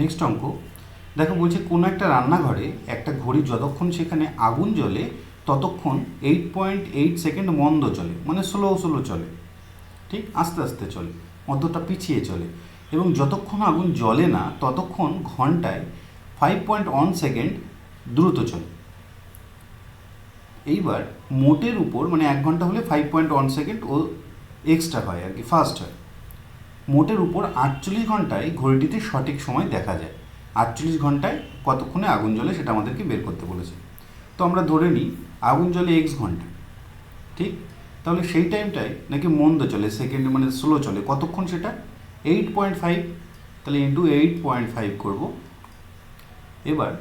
Next অঙ্ক। দেখো বলছে, কোনো একটা রান্নাঘরে একটা ঘড়ি যতক্ষণ সেখানে আগুন জ্বলে, ততক্ষণ এইট পয়েন্ট এইট সেকেন্ড মন্দ চলে মানে স্লো স্লো চলে। ঠিক? আস্তে আস্তে চলে মধ্যটা পিছিয়ে চলে। এবং যতক্ষণ আগুন জ্বলে না, ততক্ষণ ঘন্টায় ফাইভ পয়েন্ট ওয়ান সেকেন্ড দ্রুত চলে। এইবার মোটের উপর মানে এক ঘণ্টা হলে ফাইভ পয়েন্ট ওয়ান সেকেন্ড ও এক্সট্রা হয় আর কি ফাস্ট হয়। মোটের উপর আটচল্লিশ ঘন্টায় ঘড়িটিতে সঠিক সময় দেখা যায়। আটচল্লিশ ঘন্টায় কতক্ষণে আগুন জ্বলে সেটা আমাদেরকে বের করতে বলেছে। তো আমরা ধরে নিই, আগুন জ্বলে এক্স ঘণ্টা। ঠিক? তাহলে সেই টাইমটায় নাকি মন্দ চলে সেকেন্ড মানে স্লো চলে। কতক্ষণ সেটা? এইট পয়েন্ট ফাইভ তাহলে ইন্টু এইট পয়েন্ট ফাইভ করব। এবার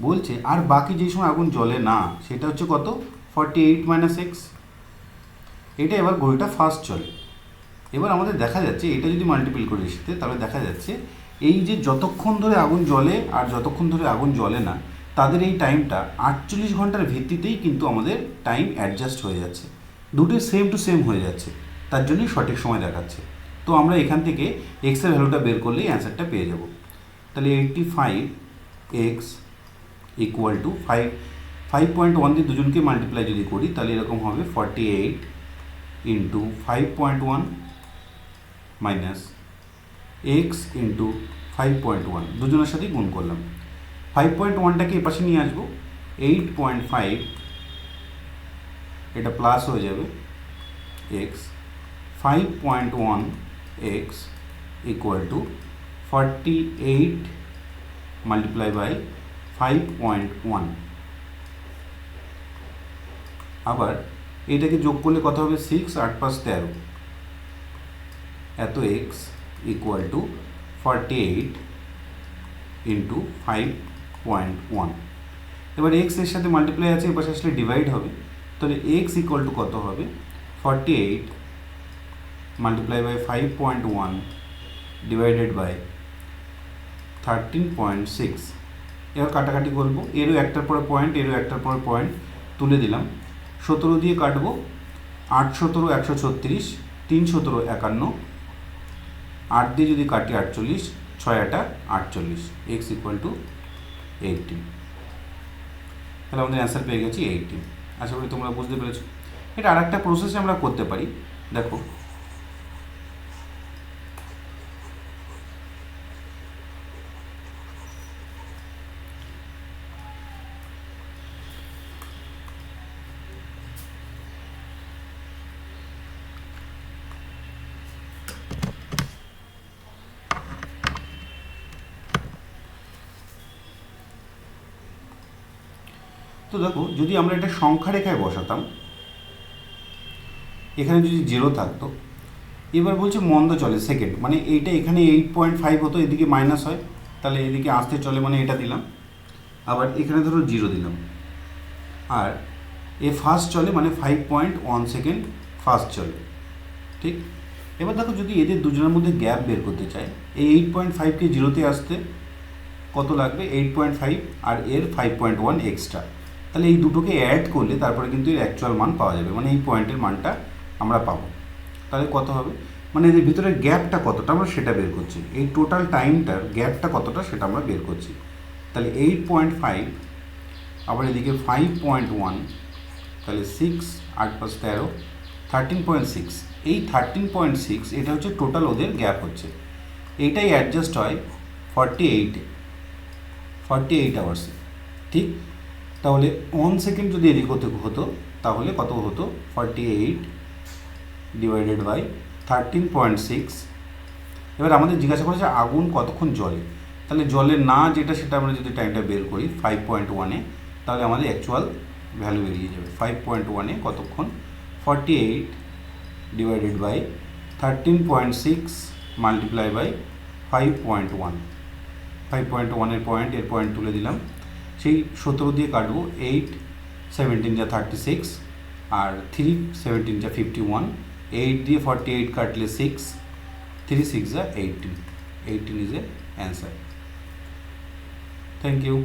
বলছে, আর বাকি যে সময় আগুন জ্বলে না, সেটা হচ্ছে কত? ফর্টি এইট মাইনাস এক্স এটা এবার ঘড়িটা ফাস্ট চলে। এবার আমাদের দেখা যাচ্ছে, এটা যদি মাল্টিপল করি সাথে তাহলে দেখা যাচ্ছে এই যে যতক্ষণ ধরে আগুন জ্বলে আর যতক্ষণ ধরে আগুন জ্বলে না, তাদের এই টাইমটা আটচল্লিশ ঘণ্টার ভিত্তিতেই কিন্তু আমাদের টাইম অ্যাডজাস্ট হয়ে যাচ্ছে। দুটোই সেম টু সেম হয়ে যাচ্ছে। তার জন্যই সঠিক সময় দেখাচ্ছে। তো আমরা এখান থেকে এক্সের ভ্যালুটা বের করলেই অ্যান্সারটা পেয়ে যাব। তাহলে eighty five x equal to five five point one দিয়ে দুজনকে মাল্টিপ্লাই যদি করি, তাহলে এরকম হবে forty eight into five point one minus x into five point one. দুজনের সাথেই গুণ করলাম। ফাইভ পয়েন্ট ওয়ানটাকে এপাশে নিয়ে আসব। এইট পয়েন্ট ফাইভ, এটা প্লাস হয়ে যাবে x. Five point one x equal to forty eight multiply by five point one. আবার এটাকে যোগ করলে কত হবে? সিক্স, আট, পাঁচ, তেরো। এত x equal to forty eight into five point one এবার এক্সের সাথে মাল্টিপ্লাই আছে, এবার আসলে ডিভাইড হবে। তাহলে এক্স ইকুয়াল টু কত হবে? Forty eight multiply by five point one divided by thirteen point six এবার কাটাকাটি করব। এরও একটার পরে পয়েন্ট এরও একটার পরে পয়েন্ট তুলে দিলাম। সতেরো দিয়ে কাটবো, আট সতেরো, একশো ছত্রিশ, তিন সতেরো, একান্ন আট দিয়ে যদি কাটি আটচল্লিশ, ছয় আটা আটচল্লিশ, এক্স ইকুয়াল টু এইটিন তাহলে আমাদের অ্যান্সার পেয়ে গেছি এইটিন আশা করি তোমরা বুঝতে পেরেছ। এটা আর একটা প্রসেসে আমরা করতে পারি। দেখো তো দেখো, যদি আমরা এটা সংখ্যা রেখায় বসাতাম, এখানে যদি জিরো থাকতো, এবার বলছে মন্দ চলে সেকেন্ড মানে এইটা এখানে এইট পয়েন্ট ফাইভ হতো, এদিকে মাইনাস হয়, তাহলে এদিকে আসতে চলে মানে এটা দিলাম, আবার এখানে ধরো জিরো দিলাম, আর এ ফার্স্ট চলে মানে five point one second fast চলে, ঠিক? এবার দেখো যদি এদের দুজনের মধ্যে গ্যাপ বের করতে চাই, এই এইট পয়েন্ট ফাইভকে জিরোতে আসতে কত লাগবে? এইট পয়েন্ট ফাইভ আর এর ফাইভ পয়েন্ট ওয়ান এক্সট্রা তাহলে এই দুটোকে অ্যাড করলে তারপরে কিন্তু এর অ্যাকচুয়াল মান পাওয়া যাবে। মানে এই পয়েন্টের মানটা আমরা পাবো। তাহলে কত হবে? মানে এদের ভিতরে গ্যাপটা কতটা আমরা সেটা বের করছি। এই টোটাল টাইমটার গ্যাপটা কতটা সেটা আমরা বের করছি। তাহলে এইট পয়েন্ট ফাইভ আবার এদিকে ফাইভ পয়েন্ট ওয়ান তাহলে সিক্স আট পাঁচ তেরো থার্টিন পয়েন্ট সিক্স এই থার্টিন পয়েন্ট সিক্স এটা হচ্ছে টোটাল ওদের গ্যাপ হচ্ছে। এইটাই অ্যাডজাস্ট হয় ফর্টি এইটে ফর্টি এইট আওয়ার্সে ঠিক? তাহলে ওয়ান সেকেন্ড যদি এদিক হতে হতো, তাহলে কত হতো? Forty eight divided by thirteen point six এবার আমাদের জিজ্ঞাসা করেছে আগুন কতক্ষণ জলে তাহলে জলে না যেটা, সেটা আমরা যদি টাইমটা বের করি ফাইভ পয়েন্ট ওয়ানে তাহলে আমাদের অ্যাকচুয়াল ভ্যালু বেরিয়ে যাবে। ফাইভ পয়েন্ট ওয়ানে কতক্ষণ? Forty eight divided by thirteen point six multiply by five point one five point ওয়ানের পয়েন্ট এর পয়েন্ট তুলে দিলাম। সেই সতেরো দিয়ে কাটবো এইট সেভেন্টিন যা থার্টি সিক্স আর থ্রি সেভেন্টিন যা ফিফটি ওয়ান এইট দিয়ে ফর্টি এইট কাটলে সিক্স থ্রি সিক্স যা eighteen eighteen is a answer thank you